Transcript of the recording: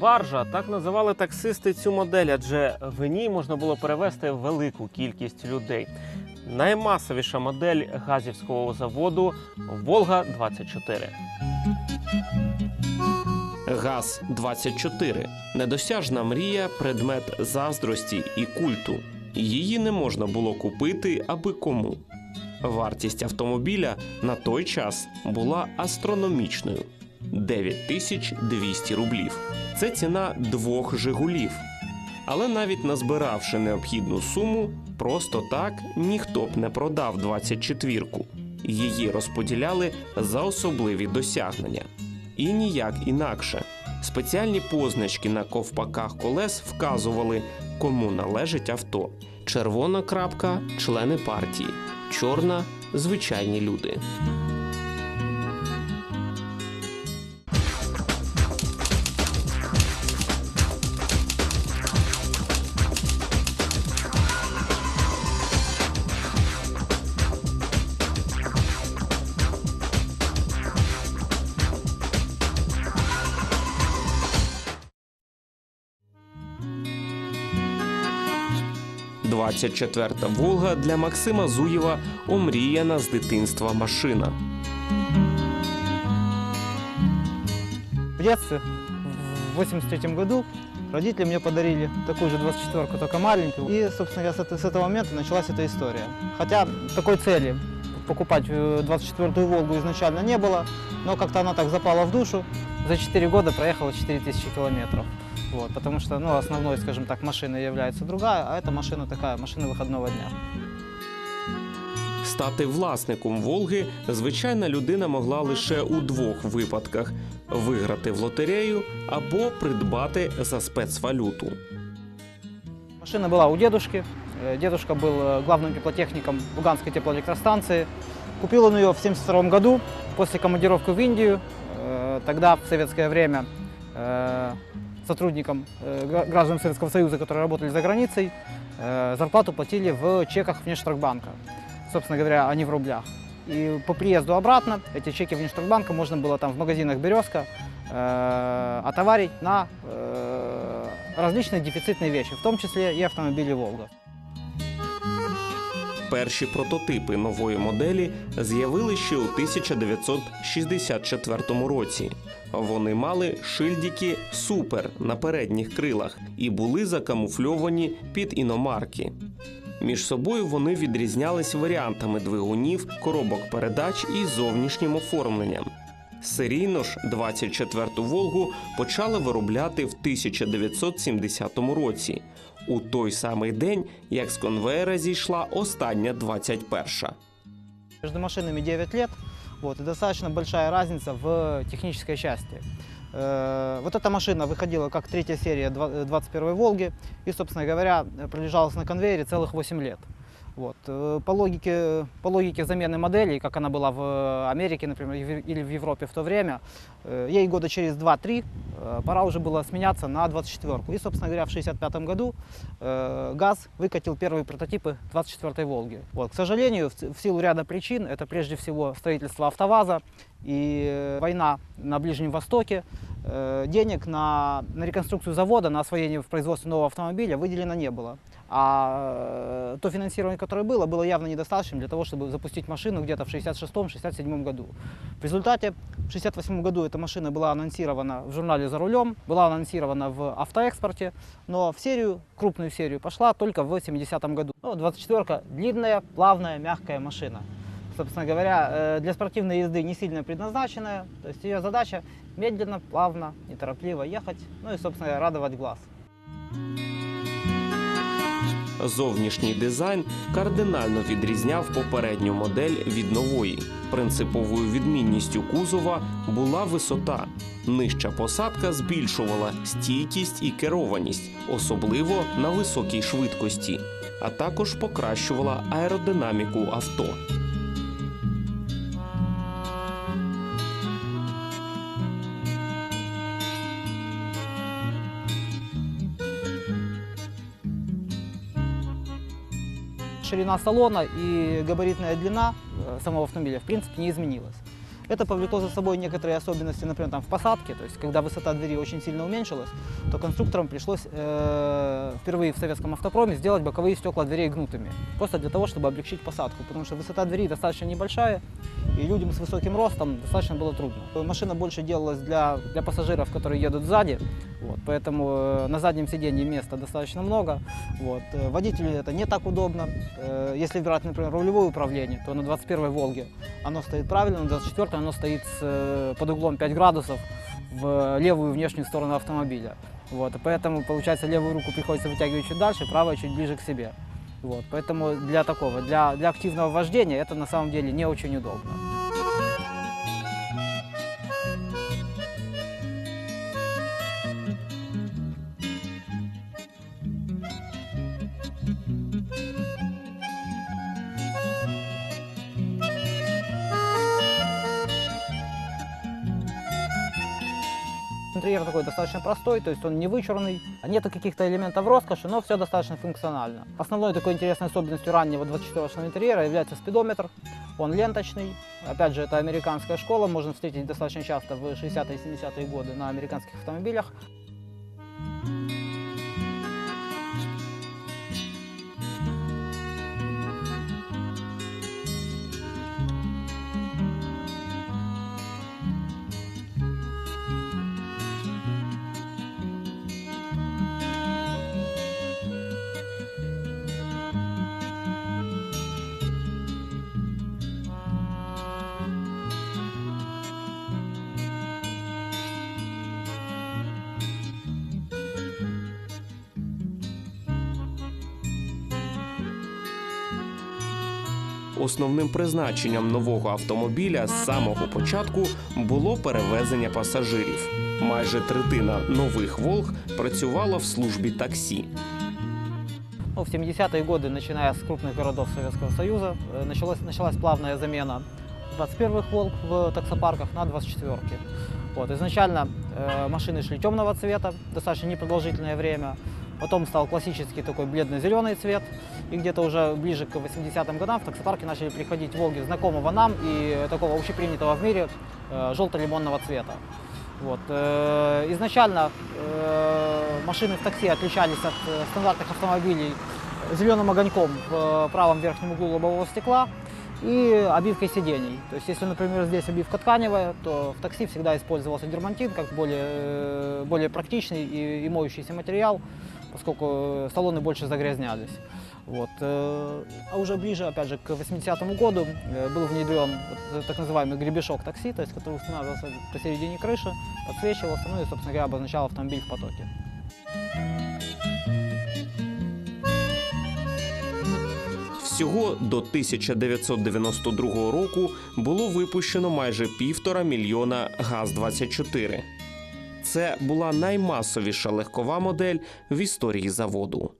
Баржа так називали таксисти цю модель, адже в ній можна було перевезти велику кількість людей. Наймасовіша модель газівського заводу Волга 24 ГАЗ 24 недосяжна мрія, предмет заздрості і культу. Її не можна було купити аби кому. Вартість автомобіля на той час була астрономічною 9200 рублів. Це ціна двох Жигулів. Але навіть назбиравши необхідну суму, просто так ніхто б не продав 24-ку. Її розподіляли за особливі досягнення. І ніяк інакше. Спеціальні позначки на ковпаках колес вказували, кому належить авто. Червона крапка члени партії, чорна звичайні люди. – 24-та Волга для Максима Зуєва омріяна з дитинства машина. В детстве, в 83 году, родители мне подарили такую же 24-ку, только маленькую. И, собственно, я с, это- с этого момента началась эта история. Хотя такой цели покупать э, 24-ю Волгу изначально не было, но как-то она так запала в душу. За 4 года проехала 4000 километров. Вот, потому что ну, основной, скажем так, машиной является другая, а эта машина такая, машина выходного дня. Стати власником Волги звичайна людина могла лише у двох випадках: виграти в лотерею або придбати за спецвалюту. Машина была у дедушки. Э, Дедушка был э, главным теплотехником Луганской теплоэлектростанции. Купил он ее в 1972 году после командировки в Индию. Э, Тогда, в советское время, э, сотрудникам э, гра- граждан Советского Союза, которые работали за границей, э, зарплату платили в чеках Внешторгбанка. Собственно говоря, а не в рублях. И по приезду обратно эти чеки Внешторгбанка можно было там в магазинах «Березка» э, отоварить на э, различные дефицитные вещи, в том числе и автомобили «Волга». Перші прототипи нової моделі з'явили ще у 1964 році. Вони мали шильдики Супер на передніх крилах і були закамуфльовані під іномарки. Між собою вони відрізнялись варіантами двигунів, коробок передач і зовнішнім оформленням. Серійно ж 24-ту Волгу почали виробляти в 1970 році, у той самий день, як з конвеєра зійшла остання 21-ша. Между машинами 9 лет, вот, и достаточно большая разница в технической части. Э, Вот эта машина выходила как третья серия два- э, 21 Волги и, собственно говоря, э, пролежалась на конвейере целых 8 лет. Вот. э, По, логике, по логике замены моделей, как она была в Америке, например, и в- или в Европе в то время, э, ей года через 2-3 э, пора уже было сменяться на 24-ку. И, собственно говоря, в 65 году э, ГАЗ выкатил первые прототипы 24-й Волги. Вот. К сожалению, в, ц- в силу ряда причин, это прежде всего строительство автоваза и э, война на Ближнем Востоке, э, денег на, на реконструкцию завода, на освоение в производстве нового автомобиля выделено не было. А э, то финансирование, которое было, было явно недостаточным для того, чтобы запустить машину где-то в 66-67 году. В результате в 68 году эта машина была анонсирована в журнале «За рулем», была анонсирована в автоэкспорте, но в серию, крупную серию пошла только в 70 году. Ну, 24-ка – длинная, плавная, мягкая машина. Собственно говоря, э, для спортивной езды не сильно предназначенная, то есть ее задача медленно, плавно, неторопливо ехать, ну и, собственно, радовать глаз. Зовнішній дизайн кардинально відрізняв попередню модель від нової. Принциповою відмінністю кузова була висота. Нижча посадка збільшувала стійкість і керованість, особливо на високій швидкості, а також покращувала аеродинаміку авто. Ширина салона и габаритная длина э, самого автомобиля, в принципе, не изменилась. Это повлекло за собой некоторые особенности, например, там в посадке, то есть когда высота двери очень сильно уменьшилась, то конструкторам пришлось э, впервые в советском автопроме сделать боковые стекла дверей гнутыми, просто для того, чтобы облегчить посадку, потому что высота двери достаточно небольшая, и людям с высоким ростом достаточно было трудно. Машина больше делалась для, для пассажиров, которые едут сзади, вот, поэтому э, на заднем сиденье места достаточно много. Вот. Э, Водителю это не так удобно. Э, Если брать, например, рулевое управление, то на 21-й «Волге» оно стоит правильно, на 24-й оно стоит под углом 5 градусов в левую внешнюю сторону автомобиля. Вот. Поэтому, получается, левую руку приходится вытягивать чуть дальше, правая чуть ближе к себе. Вот. Поэтому для такого, для, для активного вождения это на самом деле не очень удобно. Интерьер такой достаточно простой, то есть он не вычурный, нету каких-то элементов роскоши, но все достаточно функционально. Основной такой интересной особенностью раннего 24 интерьера является спидометр. Он ленточный. Опять же, это американская школа, можно встретить достаточно часто в 60-е и 70-е годы на американских автомобилях. Основним призначенням нового автомобіля з самого початку було перевезення пасажирів. Майже третина нових Волг працювала в службі таксі. Ну, в 70-е годы, начиная с крупных городов Советского Союза, э, началась, началась плавная замена 21-х «Волг» в таксопарках на 24-ки. Вот, изначально э, машины шли темного цвета, достаточно непродолжительное время. Потом стал классический такой бледно-зеленый цвет. И где-то уже ближе к 80-м годам в таксопарке начали приходить «Волги» знакомого нам и такого общепринятого в мире э, желто-лимонного цвета. Вот. э, Изначально э, машины в такси отличались от э, стандартных автомобилей зеленым огоньком в правом верхнем углу лобового стекла и обивкой сидений. То есть, если, например, здесь обивка тканевая, то в такси всегда использовался дермантин как более, э, более практичный и, и моющийся материал, поскольку э, салоны больше загрязнялись. Вот. э, А уже ближе, опять же, к 80-му году э, был внедрен вот так называемый гребешок такси, то есть который устанавливался посередине крыши, подсвечивался, ну и, собственно говоря, обозначал автомобиль в потоке. Всього до 1992 року було випущено майже півтора мільйона ГАЗ-24. це була наймасовіша легкова модель в історії заводу.